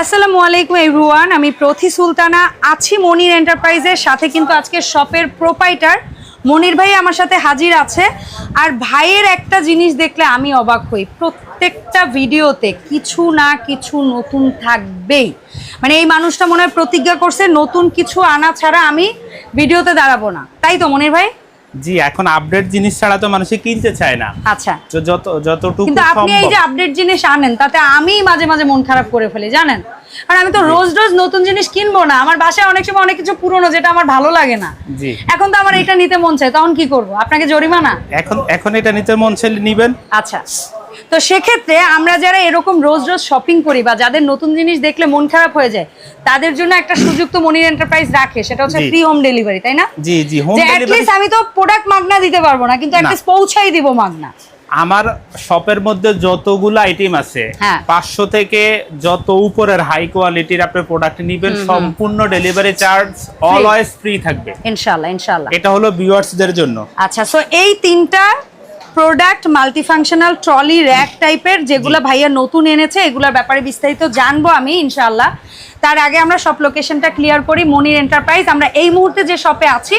আসসালামু আলাইকুম এভরিওয়ান, আমি প্রথি সুলতানা আছি মনির এন্টারপ্রাইজের সাথে কিন্তু আজকে শপের প্রোপাইটার। মনির ভাই আমার সাথে হাজির আছে। আর ভাইয়ের একটা জিনিস দেখলে আমি অবাক হই, প্রত্যেকটা ভিডিওতে কিছু না কিছু নতুন থাকবেই। মানে এই মানুষটা মনে হয় প্রতিজ্ঞা করছে, নতুন কিছু আনা ছাড়া আমি ভিডিওতে দাঁড়াবো না। তাই তো মনির ভাই? জি এখন আপডেট জিনিস ছাড়া তো মানুষে কিনতে চায় না। আচ্ছা। যত যতটুকু কিন্তু আপনি এই যে আপডেট জিনিস আনেন তাতে আমি মাঝে মাঝে মন খারাপ করে ফেলি জানেন? আর আমি তো রোজ রোজ নতুন জিনিস কিনবো না। আমার বাসায় অনেক সময় অনেক কিছু পুরনো যেটা আমার ভালো লাগে না। এখন তো আমার এটা নিতে মন চায় তখন কি করব? আপনাকে জরিমানা? এখন এখন এটা নিতে মন চাইলে নিবেন। আচ্ছা। তো সেক্ষেত্রে আমরা যারা এরকম রোজ রোজ শপিং করি বা যাদের নতুন জিনিস দেখলে মন খারাপ হয়ে যায় তাদের জন্য একটা সুযোগ তো মনির এন্টারপ্রাইজ রাখে সেটা হচ্ছে। ফ্রি হোম ডেলিভারি তাই না? জি জি হোম ডেলিভারি আমি তো প্রোডাক্ট মাগনা দিতে পারব না কিন্তু পৌঁছাই দিব মাগনা। আমার শপের মধ্যে যতগুলো আইটেম আছে হ্যাঁ। পাঁচশো থেকে যত উপরের হাই কোয়ালিটির আপনি প্রোডাক্ট নিবেন সম্পূর্ণ ডেলিভারি চার্জ অলওয়েজ ফ্রি থাকবে। ইনশাল্লাহ ইনশাল্লাহ এটা হলো ভিউয়ার্সদের জন্য। আচ্ছা সো এই তিনটা প্রোডাক্ট মাল্টিফাংশনাল ট্রলি র্যাক টাইপের যেগুলো ভাইয়া নতুন এনেছে এগুলোর ব্যাপারে বিস্তারিত জানব আমি ইনশাল্লাহ তার আগে আমরা সব লোকেশনটা ক্লিয়ার করি মনির এন্টারপ্রাইজ আমরা এই মুহূর্তে যে শপে আছি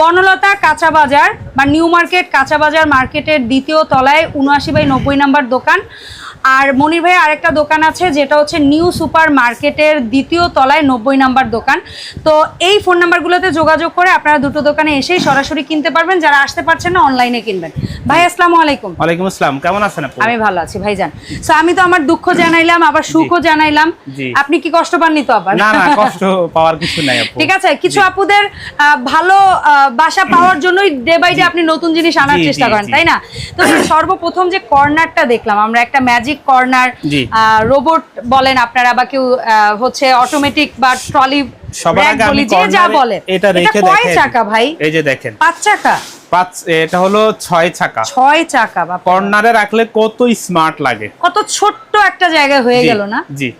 বনলতা কাঁচা বাজার বা নিউ মার্কেট কাঁচা বাজার মার্কেটের দ্বিতীয় তলায় উনআশি বাই নব্বই নাম্বার দোকান। আর মনির ভাই আরেকটা দোকান আছে যেটা হচ্ছে নিউ সুপার মার্কেটের দ্বিতীয় তলায় নব্বই নাম্বার দোকান। তো এই ফোন নাম্বারগুলোতে যোগাযোগ করে আপনারা দুটো দোকানে এসেই সরাসরি কিনতে পারবেন যারা আসতে পারছেন না অনলাইনে কিনবেন। ভাই আসসালামু আলাইকুম। ওয়ালাইকুম আসসালাম কেমন আছেন আপু? আমি ভালো আছি ভাইজান। সো আমি তো আমার দুঃখ জানাইলাম আবার সুখও জানাইলাম। আপনি কি কষ্ট পাননি তো আবার? না না কষ্ট পাওয়ার কিছু নাই আপু। ঠিক আছে কিছু আপুদের ভালো বাসা পাওয়ার জন্যই ডে বাই ডে আপনি নতুন জিনিস আনার চেষ্টা করেন তাই না? তো সর্বপ্রথম যে কর্নারটা দেখলাম আমরা একটা ম্যাজিক কর্নার রোবট বলেন আপনারা বা কেউ হচ্ছে অটোমেটিক বা ট্রলি সবার আগে আমি যা বলে। এটা রেখে কয় চাকা ভাই? এই যে দেখেন। পাঁচ চাকা? পাঁচ এটা হলো ছয় চাকা। ছয় চাকা বা কর্নারে রাখলে কত স্মার্ট লাগে। কত ছোট্ট একটা হয়ে গেল না? জি।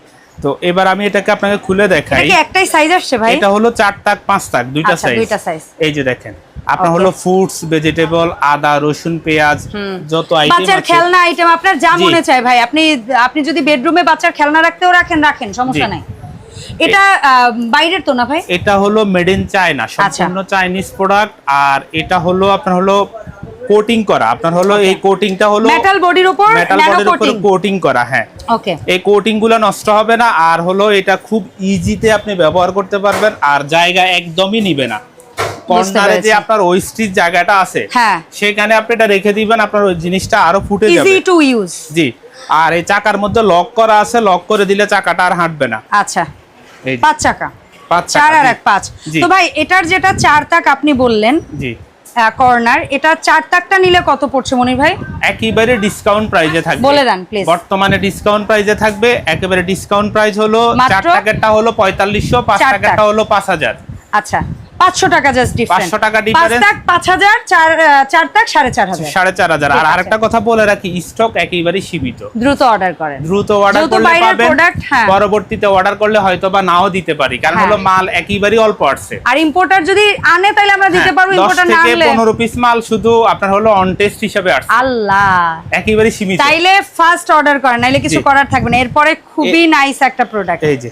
তো এবার আমি এটাকে আপনাকে খুলে দেখাই। একটাই সাইজ আসছে ভাই? এটা হলো চার তাক পাঁচ তাক দুইটা আচ্ছা, সাইজ দুইটা size। এই যে দেখেন। আপনার হলো ফ্রুটস ভেজিটেবল আদা রসুন পেঁয়াজ যত আইটেম বাচ্চার খেলনা আইটেম আপনার যা মনে চায় ভাই। আপনি আপনি যদি বেডরুমে বাচ্চার খেলনা রাখতেও রাখেন রাখেন সমস্যা নাই। এটা বাইরের তো না ভাই? এটা হলো মেড ইন চায়না। সম্পূর্ণ চাইনিজ প্রোডাক্ট আর এটা হলো আপনার হলো কোটিং করা। আপনার হলো এই কোটিংটা হলো মেটাল বডির উপর মেটাল বডির উপর কোটিং কোটিং করা হ্যাঁ। ওকে এই কোটিংগুলো নষ্ট হবে না আর হলো এটা খুব ইজিতে আপনি ব্যবহার করতে পারবেন আর জায়গা একদমই নিবে না। কর্নারে যে আপনার ওয়েস্টিজ জায়গাটা আছে হ্যাঁ। সেখানে আপনি এটা রেখে দিবেন আপনার ওই জিনিসটা আরও ফুটে ইজি যাবে। টু ইউজ জি। আর এই চাকার মধ্যে লক করা আছে লক করে দিলে চাকাটা আর হাঁটবে না। আচ্ছা। এই পাঁচ চাকা। পাঁচ চার আর এক পাঁচ। তো ভাই এটার যেটা চার তাক আপনি বললেন জি। কর্নার এটা চার তাকটা নিলে কত পড়ছে মনির ভাই? একেবারে ডিসকাউন্ট প্রাইজে থাকবে। বলে দেন, please। বর্তমানে ডিসকাউন্ট প্রাইজে থাকবে। একেবারে ডিসকাউন্ট প্রাইস হলো? চার টাকারটা হলো পঁয়তাল্লিশশো পাঁচ চার টাকারটা হলো পাঁচ হাজার। আচ্ছা। পাঁচশো টাকা জাস্ট ডিফারেন্স 500 টাকা পাঁচ পাঁচ হাজার চার তাক সাড়ে চার হাজার। সাড়ে চার হাজার। আর আরেকটা কথা বলে রাখি স্টক একেবারে সীমিত। দ্রুত অর্ডার করেন। দ্রুত অর্ডার করলে পাবেন হ্যাঁ। পরবর্তীতে অর্ডার করলে হয়তো বা নাও দিতে পারি কারণ হ্যাঁ। হলো মাল একেবারেই অল্প আসছে। আর ইম্পোর্টার যদি আনে তাহলে আমরা দিতে হ্যাঁ, পারব ইম্পোর্টার না আনলে। পনেরো পিস মাল শুধু আপনার হলো অন টেস্ট হিসাবে আসছে। আল্লাহ। একেবারে সীমিত। তাইলে ফার্স্ট অর্ডার করেন নাইলে কিছু করার থাকবে না। এরপরে খুবই নাইস একটা প্রোডাক্ট এই যে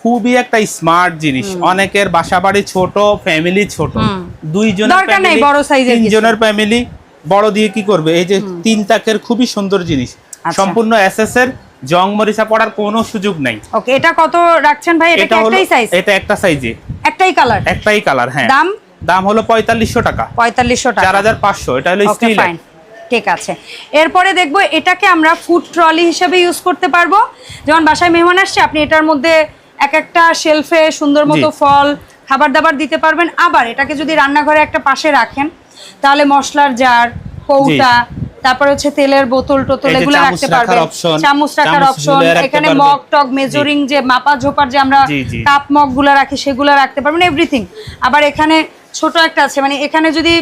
খুবই একটা স্মার্ট জিনিস। অনেকের বাসা বাড়ি ছোট ফ্যামিলি ছোট। দুইজনের তিনজনের ফ্যামিলি বড় দিয়ে কি করবে? এই যে তিন তাকের খুবই সুন্দর জিনিস। আচ্ছা। সম্পূর্ণ এসএস এর জং মরিচা পড়ার কোনো সুযোগ নাই। ওকে এটা কত রাখছেন ভাই? এটা একটাই সাইজ এটা একটা সাইজে একটাই কালার একটাই কালার হ্যাঁ। দাম? দাম হলো পঁয়তাল্লিশশো টাকা। পঁয়তাল্লিশশো চার টাকা হাজার পাঁচশো এটা হলো স্টিল ঠিক আছে। এরপরে দেখব এটাকে আমরা ফুড ট্রলি হিসেবে ইউজ করতে পারব। যেমন বাসায় মেহমান আসছে আপনি এটার মধ্যে এক একটা শেলফে সুন্দর মতো ফল খাবার দাবার দিতে পারবেন। আবার এটাকে যদি রান্নাঘরে একটা পাশে রাখেন তাহলে মশলার জার কৌটা তারপর হচ্ছে তেলের বোতল টোতল এগুলো রাখতে পারবেন। চামচ রাখার অপশন এখানে মগ টক মেজরিং যে মাপা ঝোপার যে আমরা। কাপ মগগুলা রাখি সেগুলো রাখতে পারবেন এভরিথিং আবার এখানে ছোট একটা আছে মানে এখানে যদি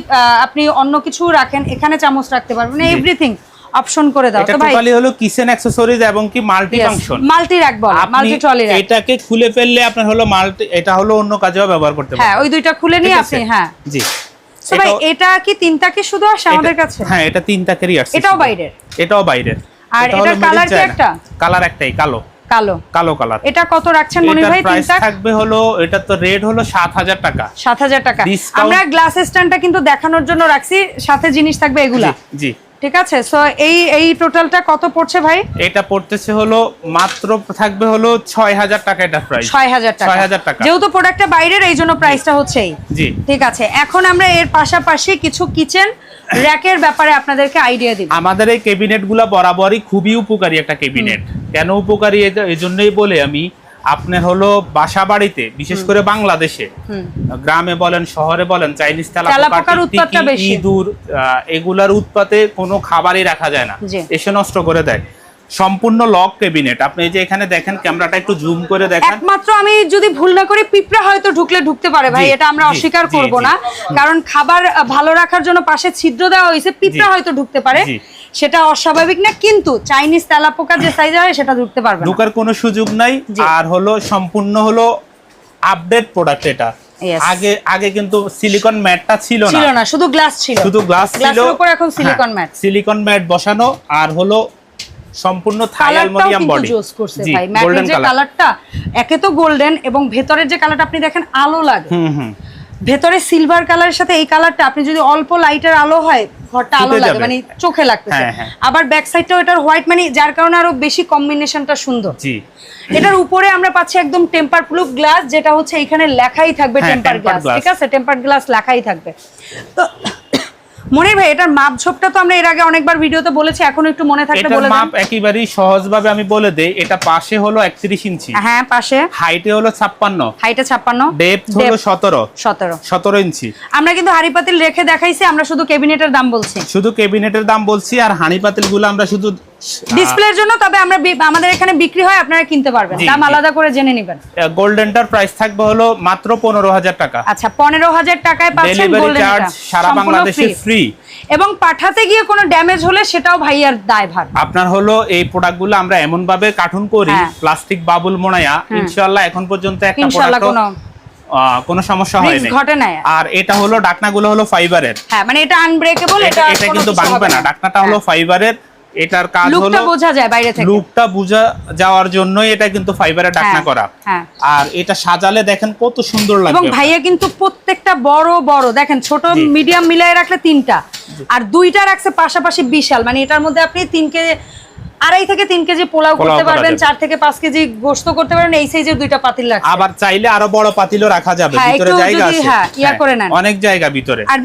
আপনি অন্য কিছু রাখেন এখানে চামচ রাখতে পারবেন এভরিথিং অপশন করে দাও। তো ভাই টোটালি হলো কিচেন অ্যাক্সেসরিজ এবং কি মাল্টি ফাংশন মাল্টি রাখ বল মাল্টি ট্রলি রাখ এটাকে খুলে ফেললে আপনার হলো মাল্টি এটা হলো অন্য কাজেও ব্যবহার করতে হ্যাঁ ওই দুইটা খুলে নিয়ে আপনি হ্যাঁ। জি। তো ভাই এটা কি তিনটা কি শুধু আসে আমাদের কাছে? হ্যাঁ এটা তিন তাকেরই আসছে এটাও। বাইরের? এটাও বাইরের। আর এটা colour কি একটা? কালার একটাই কালো। কালো। কালো কালার এটা কত রাখছেন মনির এটার ভাই প্রাইস তিনটা? থাকবে হলো এটা তো রেড হলো সাত হাজার টাকা। সাত হাজার টাকা। আমরা গ্লাস স্ট্যান্ডটা কিন্তু দেখানোর জন্য রাখছি সাথে জিনিস থাকবে এগুলা। জি, জি। ঠিক আছে? সো এই এই টোটালটা কত পড়ছে ভাই? এটা পড়তেছে হলো মাত্র থাকবে হলো ছয় হাজার টাকা এটা প্রাইস ছয় হাজার টাকা। ছয় হাজার টাকা। যেহেতু প্রোডাক্টটা বাইরের এই জন্য প্রাইসটা হচ্ছে এই জি। ঠিক আছে? এখন আমরা এর পাশাপাশি কিছু কিচেন র্যাকের ব্যাপারে আপনাদেরকে আইডিয়া দিব। আমাদের এই ক্যাবিনেটগুলা বরাবরই খুবই উপকারী একটা ক্যাবিনেট কেন উপকারী? এটা- এই জন্যই বলে আমি আপনার হলো বাসা বাড়িতে বিশেষ করে বাংলাদেশে গ্রামে বলেন শহরে বলেন চাইনিজ তেলাপোকার উৎপাতটা বেশি। ইঁদুর এগুলার উৎপাতে কোনো খাবারই রাখা যায় না। এসে নষ্ট করে দেয়। সম্পূর্ণ লক ক্যাবিনেট। আপনি যে এখানে দেখেন ক্যামেরাটা একটু জুম করে দেখেন। একমাত্র আমি যদি ভুল না করি পিঁপড়া হয়তো ঢুকলে ঢুকতে পারে ভাই এটা আমরা অস্বীকার করব না। কারণ খাবার ভালো রাখার জন্য পাশে ছিদ্র দেওয়া হয়েছে পিঁপড়া হয়তো ঢুকতে পারে। সেটা অস্বাভাবিক না কিন্তু চাইনিজ তেলাপোকা যে সাইজে হয় সেটা ঢুকতে পারবে না। ঢোকার কোনো সুযোগ নাই আর হলো সম্পূর্ণ হলো আপডেট প্রোডাক্ট এটা। আগে আগে কিন্তু সিলিকন ম্যাটটা ছিল না। ছিল না শুধু গ্লাস ছিল। শুধু গ্লাস ছিল। উপর এখন সিলিকন ম্যাট সিলিকন ম্যাট বসানো আর হলো সম্পূর্ণ থাই কালারটাও বডি জোস করছে ভাই। ম্যাটের যে কালারটা একে তো গোল্ডেন এবং ভেতরের যে কালারটা আপনি দেখেন আলো লাগে। হুম হুম। ভেতরে সিলভার কালারের সাথে এই কালারটা আপনি যদি অল্প লাইটের আলো হয় ঘরটা আলো লাগে মানে চোখে লাগতেছে। হ্যাঁ, হ্যাঁ। আবার ব্যাক সাইডটাও এটার হোয়াইট মানে যার কারণে আরও বেশি কম্বিনেশনটা সুন্দর। জি। এটার উপরে আমরা পাচ্ছি একদম টেম্পার প্রুফ গ্লাস যেটা হচ্ছে এখানে লেখাই থাকবে হ্যাঁ, টেম্পার গ্লাস ঠিক আছে? টেম্পার গ্লাস লেখাই থাকবে। তো মনির ভাই এটার মাপ ঝোপটা তো আমরা এর আগে অনেকবার ভিডিওতে বলেছি এখন একটু মনে থাকলে বলে মাপ দেন একেবারেই সহজভাবে আমি বলে দেই এটা পাশে হলো একত্রিশ ইঞ্চি। হ্যাঁ পাশে। হাইটে হলো ছাপ্পান্ন। হাইটে ছাপ্পান্ন। ডেপথ হলো সতেরো। সতেরো। সতেরো ইঞ্চি। আমরা কিন্তু হাড়ি পাতিল রেখে দেখাইছি আমরা শুধু ক্যাবিনেটের দাম বলছি। শুধু ক্যাবিনেটের দাম বলছি আর হানিপাতিলগুলো পাতিলগুলো আমরা শুধু ডিসপ্লের জন্য তবে আমরা আমাদের এখানে বিক্রি হয় আপনারা কিনতে পারবেন। দাম আলাদা করে জেনে নেবেন। গোল্ডেনটার প্রাইস থাকবে হলো মাত্র পনেরো হাজার টাকা। আচ্ছা পনেরো হাজার টাকায় পাচ্ছেন ডেলিভারি চার্জ সারা বাংলাদেশে ফ্রি এবং পাঠাতে গিয়ে কোনো ড্যামেজ হলে সেটাও ভাইয়ার দায়ভার। আপনার হলো এই প্রোডাক্টগুলো আমরা এমন ভাবে কার্টুন করি হ্যাঁ। প্লাস্টিক বাবুল মোড়াইয়া ইনশাআল্লাহ এখন পর্যন্ত একটা প্রোডাক্ট কোনো সমস্যা রিস্ক হয়নি ঘটে না আর এটা হলো ডাকনাগুলো হলো ফাইবারের হ্যাঁ মানে এটা আনব্রেকেবল এটা এটা কিন্তু ভাঙবে না। ডাকনাটা হলো ফাইবারের এটার কাজ হলো লুকটা বোঝা যায় বাইরে থেকে। লুকটা বোঝা যাওয়ার জন্য এটা কিন্তু ফাইবারে ঢাকনা হ্যাঁ, করা। হ্যাঁ। আর এটা সাজালে দেখেন কত সুন্দর এবং লাগবে ভাইয়া কিন্তু প্রত্যেকটা বড় বড় দেখেন ছোট মিডিয়াম মিলায় রাখলে তিনটা। আর দুইটা রাখছে পাশাপাশি বিশাল। মানে এটার মধ্যে আপনি তিন কেজি আড়াই থেকে তিন কেজি পোলাও করতে পারবেন চার থেকে পাঁচ কেজি গোস্ত করতে পারবেন এই সাইজের দুইটা পাতিল রাখছে। আবার চাইলে আরও বড় পাতিলও রাখা যাবে হ্যাঁ, ভিতরে জায়গা আছে। হ্যাঁ, ইয়া হ্যাঁ, করে নেন। অনেক জায়গা ভিতরে। আর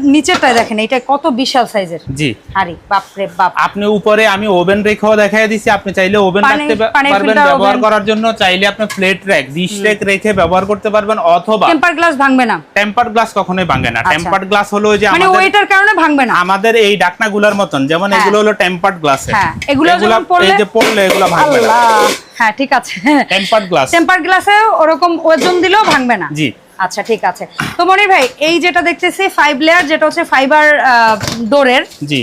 দেখেন এটা কত বিশাল সাইজের। জি। হাড়ি বাপরে বাপ। আপনি উপরে আমি ওভেন রেখেও দেখাই দিছি আপনি চাইলে ওভেন রাখতে পারবেন ব্যবহার করার জন্য। চাইলে আপনি প্লেট র্যাক ডিশ র্যাক রেখে ব্যবহার করতে পারবেন অথবা টেম্পার গ্লাস ভাঙবে না। টেম্পার্ড গ্লাস কখনোই ভাঙে না। টেম্পার গ্লাস হলো ওই যে মানে আমাদের ওইটার কারণে ভাঙবে না। আমাদের এই ডাকনাগুলোর মতন যেমন হ্যাঁ। এগুলো হলো টেম্পার্ড গ্লাস হ্যাঁ, এগুলো যখন এই যে পড়লে এগুলো ভাঙবে না। হ্যাঁ ঠিক আছে। টেম্পার্ড গ্লাস গ্লাসে ওরকম ওজন দিলেও ভাঙবে না। জি। আচ্ছা ঠিক আছে। তো মনির ভাই এই যেটা দেখতেছি ফাইভ লেয়ার যেটা হচ্ছে ফাইবার ডোরের জি।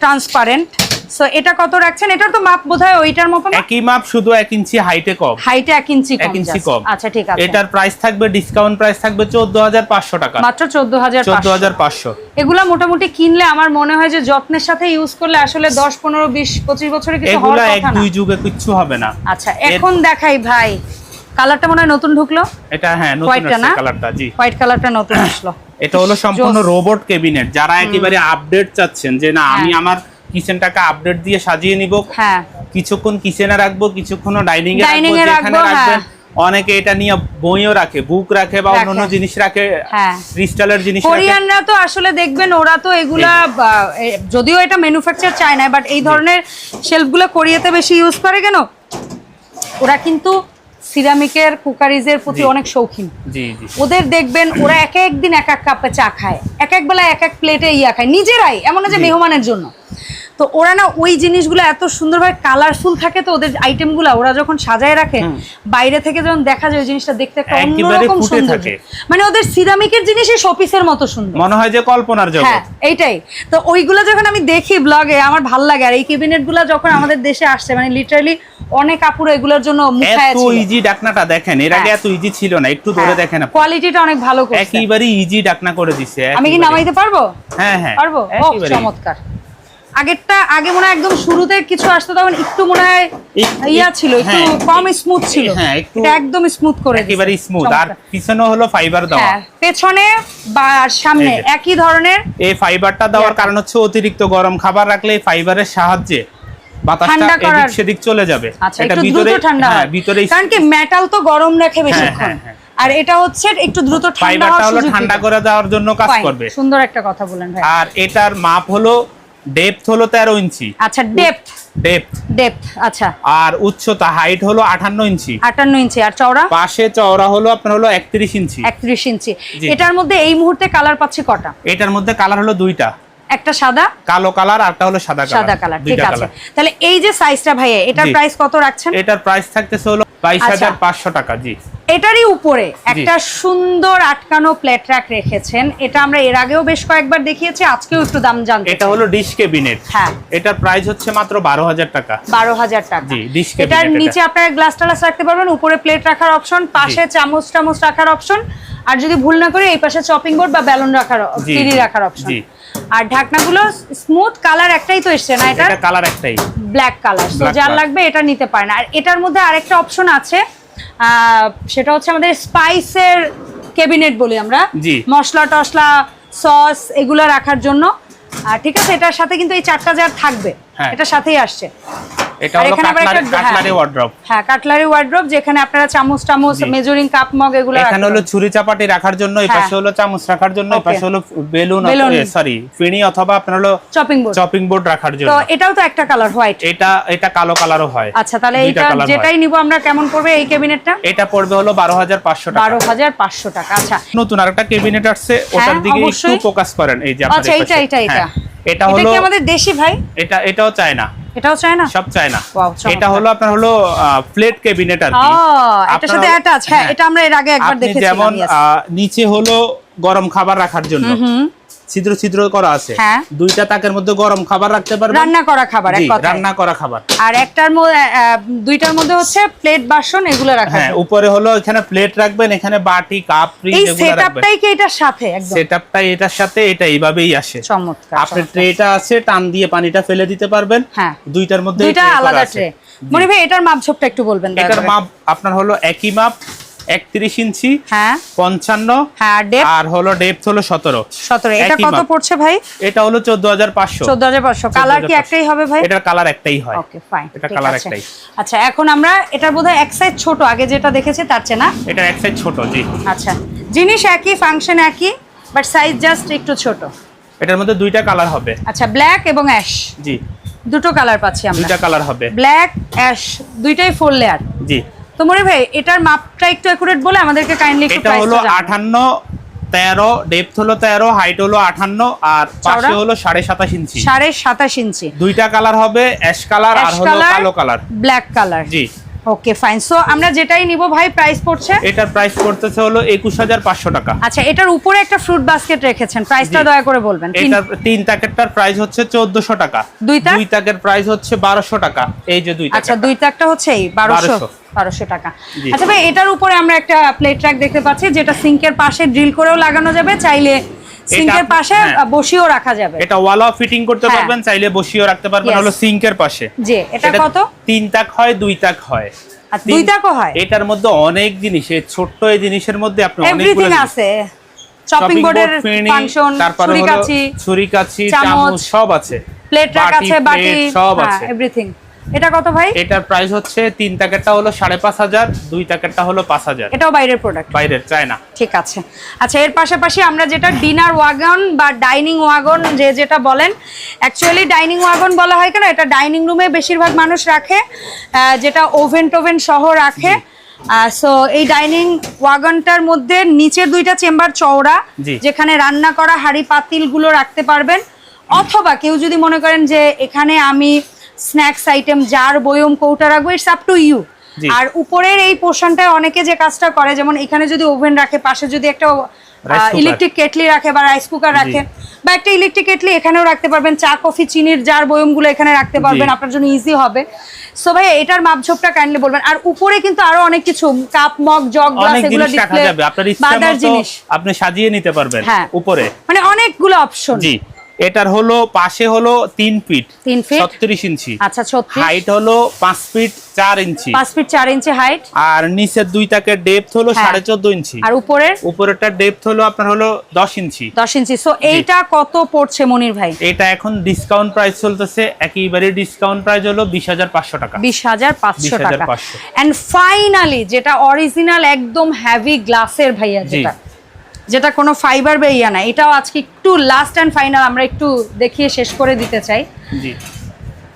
ট্রান্সপারেন্ট সো এটা কত রাখছেন? এটার তো মাপ বোধহয় ওইটার মতো একই মাপ শুধু এক ইঞ্চি হাইটে কম। হাইটে এক ইঞ্চি এক কম ইঞ্চি কম। আচ্ছা ঠিক আছে। এটার প্রাইস থাকবে ডিসকাউন্ট প্রাইস থাকবে চোদ্দ হাজার পাঁচশো টাকা। মাত্র চোদ্দ হাজার চোদ্দ হাজার পাঁচশো। এগুলা মোটামুটি কিনলে আমার মনে হয় যে যত্নের সাথে ইউজ করলে আসলে দশ পনেরো বিশ পঁচিশ বছরে কিছু হওয়ার এগুলা এক কথা না। দুই যুগে কিচ্ছু হবে না। আচ্ছা এখন দেখাই ভাই। কালারটা মনে হয় নতুন ঢুকলো? এটা হ্যাঁ নতুন আসছে কালারটা জি। হোয়াইট কালারটা নতুন আসলো। এটা হলো সম্পূর্ণ রোবট ক্যাবিনেট যারা একেবারে আপডেট চাচ্ছেন যে না আমি হ্যাঁ। আমার কিচেনটাকে আপডেট দিয়ে সাজিয়ে নিব। হ্যাঁ। কিছুক্ষণ কিচেনে রাখব কিছুক্ষণ ডাইনিং এ রাখব এ যেখানে রাখবেন হ্যাঁ। অনেকে এটা নিয়ে বইও রাখে বুক রাখে বা। অন্যান্য জিনিস রাখে হ্যাঁ। ক্রিস্টালের জিনিস রাখে। কোরিয়ানরা তো আসলে দেখবেন ওরা তো এগুলা যদিও এটা ম্যানুফ্যাকচার চায় না বাট এই ধরনের শেলফগুলো কোরিয়াতে বেশি ইউজ করে কেন? ওরা কিন্তু সিরামিকের কুকারিজের প্রতি অনেক শৌখিন। ওদের দেখবেন ওরা এক এক দিন এক এক কাপে চা খায়। এক এক বেলা এক এক প্লেটে ইয়া খায়। নিজেরাই এমন না যে মেহমানের জন্য। তো ওরা না ওই জিনিসগুলো এত সুন্দরভাবে কালারফুল থাকে তো ওদের আইটেমগুলো ওরা যখন সাজায় রাখে বাইরে থেকে যখন দেখা যায় ওই জিনিসটা দেখতে একটা অন্যরকম সুন্দর মানে ওদের সিরামিকের জিনিসই শোপিসের মতো সুন্দর। মনে হয় যে কল্পনার জগৎ। হ্যাঁ এইটাই। তো ওইগুলো যখন আমি দেখি ব্লগে আমার ভালো লাগে। আর এই ক্যাবিনেটগুলো যখন আমাদের দেশে আসছে মানে লিটারালি অনেক আপুরো এগুলোর জন্য মুখায় এত ইজি ডাকনাটা দেখেন এর আগে হ্যাঁ। এত ইজি ছিল না একটু ধরে দেখেন। কোয়ালিটিটা অনেক ভালো করছে। একেবারে ইজি ডাকনা করে দিছে আমি কি নামাইতে পারব? হ্যাঁ হ্যাঁ। পারব? চমৎকার। আগেরটা আগে মনে হয় একদম শুরুতে কিছু আসতো তখন একটু মনে হয় ইয়া ছিল একটু হ্যাঁ, কম স্মুথ ছিল। হ্যাঁ, একটু- এটা একদম স্মুথ করে। একেবারে স্মুথ আর পিছনে হলো ফাইবার দেওয়া। হ্যাঁ পেছনে বা সামনে একই ধরনের। এই ফাইবারটা দেওয়ার কারণ হচ্ছে অতিরিক্ত গরম খাবার রাখলে এই ফাইবারের সাহায্যে বাতাসটা এদিক সেদিক চলে যাবে। আচ্ছা দ্রুত ঠান্ডা হ্যাঁ ভিতরে কারণ কি মেটাল তো গরম রাখে বেশিক্ষণ। হ্যাঁ, হ্যাঁ। আর এটা হচ্ছে একটু দ্রুত ঠান্ডা হওয়ার ঠান্ডা করে দেওয়ার জন্য কাজ করবে। সুন্দর একটা কথা বলেন ভাই। আর এটার মাপ হলো ডেপথ হলো তেরো ইঞ্চি। আচ্ছা ডেপথ ডেপথ ডেপথ আচ্ছা। আর উচ্চতা হাইট হলো আটান্ন ইঞ্চি। আটান্ন ইঞ্চি। আর চওড়া? পাশে চওড়া হলো আপনার হলো একত্রিশ ইঞ্চি। একত্রিশ ইঞ্চি। এটার মধ্যে এই মুহূর্তে কালার পাচ্ছি কটা? এটার মধ্যে কালার হলো দুইটা। একটা সাদা? কালো কালার আরটা হলো সাদা কালার সাদা কালার ঠিক আছে। কালার তাহলে এই যে সাইজটা ভাইয়া এটার প্রাইস কত রাখছেন? এটার প্রাইস থাকতেছে হলো বাইশ আচ্ছা। হাজার পাঁচশো টাকা জি। এটারই উপরে একটা সুন্দর আটকানো প্লেট রাক রেখেছেন। এটা আমরা এর আগেও বেশ কয়েকবার দেখিয়েছি আজকেও একটু দাম জানতে এটা হলো ডিশ কেবিনেট হ্যাঁ। এটার প্রাইস হচ্ছে মাত্র বারো হাজার টাকা। বারো হাজার টাকা। জি, dish cabinet এটার নিচে আপনারা গ্লাস টালাস রাখতে পারবেন উপরে প্লেট রাখার অপশন পাশে চামচ টামচ রাখার অপশন আর যদি ভুল না করি এই পাশে চপিং বোর্ড বা ব্যালন রাখার জি, রাখার অপশন জি। আর ঢাকনাগুলো স্মুথ কালার একটাই তো এসছে না এটা এটা কালার একটাই। ব্ল্যাক কালার Black যার লাগবে এটা নিতে পারেন। আর এটার মধ্যে আরেকটা অপশন আছে সেটা হচ্ছে আমাদের স্পাইসের ক্যাবিনেট বলি আমরা। মশলা টসলা সস এগুলো রাখার জন্য। আর ঠিক আছে এটার সাথে কিন্তু এই চারটা জার থাকবে। এটা এটার সাথেই আসছে। এটা হলো কাটলারি কাটলারি হ্যাঁ। ওয়ার্ড্রপ হ্যাঁ কাটলারি ওয়ার্ড্রপ যেখানে আপনারা চামচ টামচ। মেজারিং কাপ মগ এগুলো এখানে হলো ছুরি চাপাটি রাখার জন্য এই হ্যাঁ। পাশে হলো চামচ রাখার জন্য এই পাশে হলো বেলুন। সরি ফিনি অথবা আপনার হলো চপিং বোর্ড চপিং বোর্ড রাখার জন্য। তো এটাও তো একটা কালার হোয়াইট এটা এটা কালো কালারও হয়। আচ্ছা তাহলে এইটা যেটাই নিব আমরা কেমন পড়বে এই ক্যাবিনেটটা? এটা পড়বে হলো বারো হাজার পাঁচশো টাকা। বারো হাজার পাঁচশো টাকা আচ্ছা। নতুন আরেকটা ক্যাবিনেট আসছে ওটার দিকে একটু। ফোকাস করেন এই যে আচ্ছা এইটা হ্যাঁ, এটা এটা হলো কি আমাদের দেশি ভাই? এটা এটাও চায় না এটাও চায়না? সব চায়না। এটা হলো আপনার হলো প্লেট ক্যাবিনেট আর কি। এটার আপনার সাথে অ্যাটাচ হ্যাঁ। এটা আমরা এর আগে একবার দেখেছি দেখেছিলাম যেমন আহ, নিচে হলো গরম খাবার রাখার জন্য। ছিদ্র ছিদ্র করা আছে। হ্যাঁ। দুইটা তাকের মধ্যে গরম খাবার রাখতে পারবেন? রান্না করা খাবার এক রান্না করা খাবার। আর একটার মধ্যে দুইটার মধ্যে হচ্ছে প্লেট বাসন এগুলো রাখা হ্যাঁ উপরে হলো এখানে প্লেট রাখবেন এখানে বাটি কাপ ফ্রিজ এগুলো রাখবেন। এই সেটআপটাই কি এটার সাথে একদম? সেটআপটা এটার সাথে এটা এইভাবেই আসে। চমৎকার আপনি ট্রেটা আছে টান দিয়ে পানিটা ফেলে দিতে পারবেন। হ্যাঁ। দুইটার মধ্যে দুইটা আলাদা আছে। ট্রে মনি ভাই এটার মাপ ঝোপটা একটু বলবেন এটার মাপ আপনার হলো একই মাপ একত্রিশ ইঞ্চি হ্যাঁ। পঞ্চান্ন হ্যাঁ ডেপ আর হলো ডেপথ হলো সতেরো। সতেরো। এটা কত পড়ছে ভাই? এটা হলো চোদ্দ হাজার পাঁচশো। চোদ্দ হাজার পাঁচশো। কালার কি একটাই হবে ভাই? এটার কালার একটাই হয়। ওকে ফাইন এটা colour একটাই। আচ্ছা এখন আমরা এটার বোধহয় এক সাইজ ছোট আগে যেটা দেখেছি তার চেয়ে না? এটার এক সাইজ ছোট জি। আচ্ছা জিনিস একই ফাংশন একই বাট সাইজ জাস্ট একটু ছোট। এটার মধ্যে দুইটা কালার হবে। আচ্ছা ব্ল্যাক এবং অ্যাশ জি। দুটো কালার পাচ্ছি আমরা। দুটো কালার হবে। ব্ল্যাক অ্যাশ দুইটাই ফোর লেয়ার জি। তো মনে ভাই এটার মাপটা একটু অ্যাকুরেট বলে আমাদেরকে কাইন্ডলি একটু এটা হলো প্রাইসটা আটান্ন তেরো ডেপথ হলো তেরো হাইট হলো আটান্ন আর পাশে হলো সাড়ে সাতাশ ইঞ্চি। সাড়ে সাতাশ ইঞ্চি। দুইটা কালার হবে অ্যাশ কালার আর হলো কালো কালার ব্ল্যাক কালার জি। ওকে ফাইন সো আমরা যেটাই নিব ভাই প্রাইস পড়ছে? এটার প্রাইস পড়তেছে হলো একুশ হাজার পাঁচশো টাকা। আচ্ছা এটার উপরে একটা ফ্রুট বাস্কেট রেখেছেন। প্রাইসটা দয়া করে বলবেন। এটার তিন প্যাকেটটার প্রাইস হচ্ছে চোদ্দশো টাকা। দুই দুইটা? দুই প্যাকেট প্রাইস হচ্ছে বারোশো টাকা। এই যে দুই আচ্ছা প্যাকেট দুই টাকটা হচ্ছে এই বারোশো 1200 বারোশো টাকা। আচ্ছা ভাই এটার উপরে আমরা একটা প্লেট ট্র্যাক দেখতে পাচ্ছি যেটা সিঙ্কের পাশে ড্রিল করেও লাগানো যাবে। চাইলে সিঙ্কের পাশে হ্যাঁ। আহ, বসিয়েও রাখা যাবে। এটা ওয়ালও ফিটিং করতে হ্যাঁ। পারবেন চাইলে বসিয়েও রাখতে পারবেন হলো সিঙ্কের পাশে। জি এটা কত? তিন তাক হয় দুই তাক হয়। দুই তাকও হয়? এটার মধ্যে অনেক জিনিস এই ছোট্ট এই জিনিসের মধ্যে আপনি অনেকগুলো আছে। চপিং বোর্ডের ফাংশন ছুরি কাচি ছুরি কাচি চামচ, সব আছে। প্লেট রাখ আছে বাটি সব আছে। এভরিথিং এটা কত ভাই? এটার প্রাইস হচ্ছে তিন প্যাকেটটা হলো সাড়ে পাঁচ হাজার দুই প্যাকেটটা হলো পাঁচ হাজার। এটাও বাইরের প্রোডাক্ট বাইরের চায়না। ঠিক আছে। আচ্ছা এর পাশাপাশি আমরা যেটা ডিনার ওয়াগন বা ডাইনিং ওয়াগন যে যেটা বলেন অ্যাকচুয়ালি ডাইনিং ওয়াগন বলা হয় কেন? এটা ডাইনিং রুমে বেশিরভাগ মানুষ রাখে যেটা ওভেন টোভেন সহ রাখে। সো এই ডাইনিং ওয়াগনটার মধ্যে নিচের দুইটা চেম্বার চওড়া যেখানে রান্না করা হাঁড়ি পাতিলগুলো রাখতে পারবেন। অথবা কেউ যদি মনে করেন যে এখানে আমি স্ন্যাক্স আইটেম যার বয়ম কৌটা রাখব ইটস আপ টু ইউ আর উপরের এই পোর্শনটায় অনেকে যে কাজটা করে যেমন এখানে যদি ওভেন রাখে পাশে যদি একটা ইলেকট্রিক কেটলি রাখে বা রাইস কুকার। রাখে বা একটা ইলেকট্রিক কেটলি এখানেও রাখতে পারবেন চা কফি চিনির জার বয়মগুলো এখানে রাখতে পারবেন আপনার জন্য ইজি হবে। সো ভাই এটার মাপঝোপটা কাইন্ডলি বলবেন। আর উপরে কিন্তু আরও অনেক কিছু কাপ মগ জগ গ্লাস এগুলো ডিসপ্লে আপনার ইচ্ছা মতো আপনি সাজিয়ে নিতে পারবেন হ্যাঁ। উপরে। মানে অনেকগুলো অপশন জি। এটার হলো পাশে হলো তিন ফিট তিন ফিট? ছত্রিশ ইঞ্চি। আচ্ছা ছত্রিশ। হাইট হলো পাঁচ ফিট চার ইঞ্চি। পাঁচ ফিট চার ইঞ্চি হাইট? আর নিচের দুই তাকের ডেপথ হলো হ্যাঁ। সাড়ে চোদ্দ ইঞ্চি। আর উপরের? উপরেরটা ডেপথ হলো আপনার হলো দশ ইঞ্চি। দশ ইঞ্চি। সো এইটা কত পড়ছে মনির ভাই? এটা এখন ডিসকাউন্ট প্রাইস চলতেছে একেবারে ডিসকাউন্ট প্রাইস হলো বিশ হাজার পাঁচশো টাকা। বিশ হাজার পাঁচশো টাকা। 20,500 এন্ড ফাইনালি যেটা অরিজিনাল একদম হ্যাভি গ্লাসের ভাইয়া যেটা যেটা কোনো ফাইবার বা ইয়া না এটাও আজকে একটু লাস্ট অ্যান্ড ফাইনাল আমরা একটু দেখিয়ে শেষ করে দিতে চাই। জি।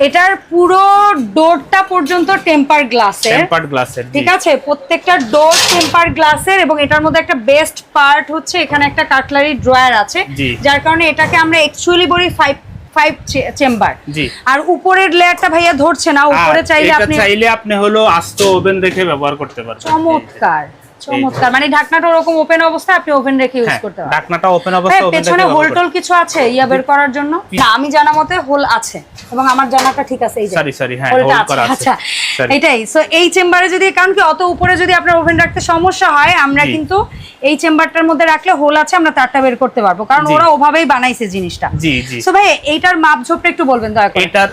এটার পুরো ডোরটা পর্যন্ত টেম্পার গ্লাসের টেম্পার্ড গ্লাসের ঠিক আছে? প্রত্যেকটা ডোর টেম্পার গ্লাসের এবং এটার মধ্যে একটা বেস্ট পার্ট হচ্ছে এখানে একটা কাটলারি ড্রয়ার আছে। যার কারণে এটাকে আমরা অ্যাকচুয়ালি বলি ফাইভ ফাইভ চেম্বার আর উপরের লেয়ারটা ভাইয়া ধরছে না উপরে চাইলে আপনি চাইলে আপনি হলো আস্ত ওভেন রেখে ব্যবহার করতে পারবেন। চমৎকার। চমৎকার। মানে ঢাকনাটা ওরকম ওপেন অবস্থা আপনি ওভেন রেখে ইউজ হ্যাঁ, করতে পারেন ঢাকনাটা ওপেন ভাই, অবস্থা ওভেন পেছনে হোল টোল কিছু আছে ইয়া বের করার জন্য? না আমি জানা মতে হোল আছে এবং আমার জানাটা ঠিক আছে এই যে Sorry, sorry, হ্যাঁ, hold করা আছে। আচ্ছা এটাই। সো এই চেম্বারে যদি কারণ কি অত উপরে যদি আপনার ওভেন রাখতে সমস্যা হয় আমরা কিন্তু এই চেম্বারটার মধ্যে রাখলে হোল আছে আমরা তারটা বের করতে পারব। কারণ ওরা ওভাবেই বানাইছে জিনিসটা। জি জি। সো ভাই এইটার মাপ ঝোপটা একটু বলবেন দয়া করে। এটার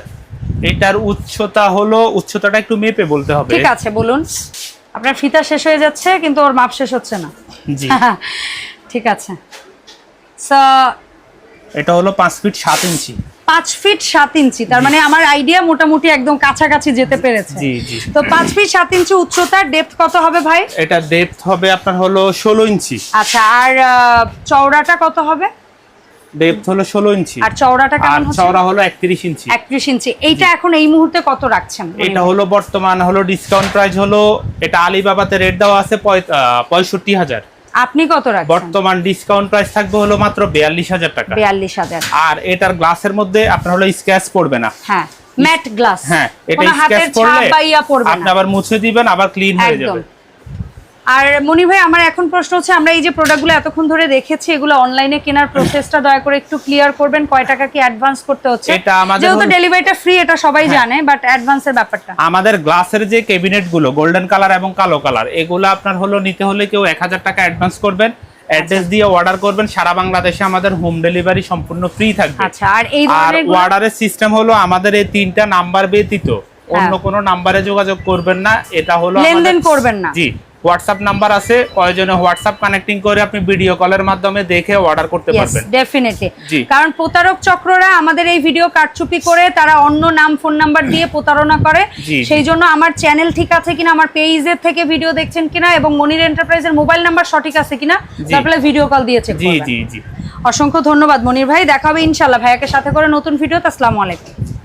এটার উচ্চতা হলো উচ্চতাটা একটু মেপে বলতে হবে। ঠিক আছে বলুন। আপনার ফিতা শেষ হয়ে যাচ্ছে কিন্তু ওর মাপ শেষ হচ্ছে না। জি। ঠিক আছে। সো এটা হলো পাঁচ ফিট সাত ইঞ্চি। পাঁচ ফিট সাত ইঞ্চি তার মানে আমার আইডিয়া মোটামুটি একদম কাছাকাছি যেতে পেরেছে। জি জি। তো পাঁচ ফিট সাত ইঞ্চি উচ্চতার ডেপথ কত হবে ভাই? এটা ডেপথ হবে আপনার হলো ষোলো ইঞ্চি। আচ্ছা আর চওড়াটা কত হবে? ডেপথ হলো ষোলো ইঞ্চি। আর চওড়াটা কেমন হচ্ছে? চওড়া হলো একত্রিশ ইঞ্চি। একত্রিশ ইঞ্চি। এইটা এখন এই মুহূর্তে কত রাখছেন? এটা হলো বর্তমান হলো ডিসকাউন্ট প্রাইস হলো এটা আলিবাবাতে রেট দেওয়া আছে পঁয়- আহ, পঁয়ষট্টি হাজার। আপনি কত রাখছেন? বর্তমান ডিসকাউন্ট প্রাইস থাকবে হলো মাত্র বিয়াল্লিশ হাজার টাকা। বিয়াল্লিশ হাজার। আর এটার গ্লাসের মধ্যে আপনার হলো স্ক্র্যাচ পড়বে না। হ্যাঁ ম্যাট গ্লাস হ্যাঁ এটা স্ক্র্যাচ পড়লে আপনি আবার মুছে দিবেন আবার ক্লিন হয়ে যাবে। আর মনি ভাই আমার এখন প্রশ্ন হচ্ছে আমরা এই যে প্রোডাক্টগুলো এতক্ষণ ধরে দেখেছি এগুলো অনলাইনে কেনার প্রসেসটা দয়া করে একটু ক্লিয়ার করবেন কয় টাকা কি অ্যাডভান্স করতে হচ্ছে। এটা আমাদের যেহেতু ডেলিভারিটা ফ্রি এটা সবাই হ্যাঁ। জানে বাট অ্যাডভান্সের ব্যাপারটা। আমাদের গ্লাসের যে ক্যাবিনেটগুলো গোল্ডেন কালার এবং কালো কালার এগুলো আপনার হলো নিতে হলে কেউ এক হাজার টাকা অ্যাডভান্স করবেন। অ্যাড্রেস দিয়ে অর্ডার করবেন সারা বাংলাদেশে আমাদের হোম ডেলিভারি সম্পূর্ণ ফ্রি থাকবে। আচ্ছা আর এই ধরনের অর্ডারের সিস্টেম হলো আমাদের এই তিনটা নাম্বার ব্যতীত। অন্য কোনো নাম্বারে যোগাযোগ করবেন না এটা হলো লেনদেন করবেন না। জি। হোয়াটসঅ্যাপ নাম্বার আছে প্রয়োজনে হোয়াটসঅ্যাপ কানেক্টিং করে আপনি ভিডিও কলের মাধ্যমে দেখে অর্ডার করতে পারবেন। ডেফিনেটলি। কারণ প্রতারক চক্ররা আমাদের এই ভিডিও কারচুপি করে তারা অন্য নাম ফোন নাম্বার দিয়ে প্রতারণা করে। সেই জন্য আমার চ্যানেল ঠিক আছে কিনা আমার পেজের থেকে ভিডিও দেখছেন কিনা এবং মনির এন্টারপ্রাইজের মোবাইল নাম্বার সঠিক আছে কিনা। তারপরে ভিডিও কল দিয়ে চেক জি জি জি। অসংখ্য ধন্যবাদ মনির ভাই দেখা হবে ইনশাল্লাহ ভাইয়াকে সাথে করে নতুন ভিডিওতে আসসালামু আলাইকুম।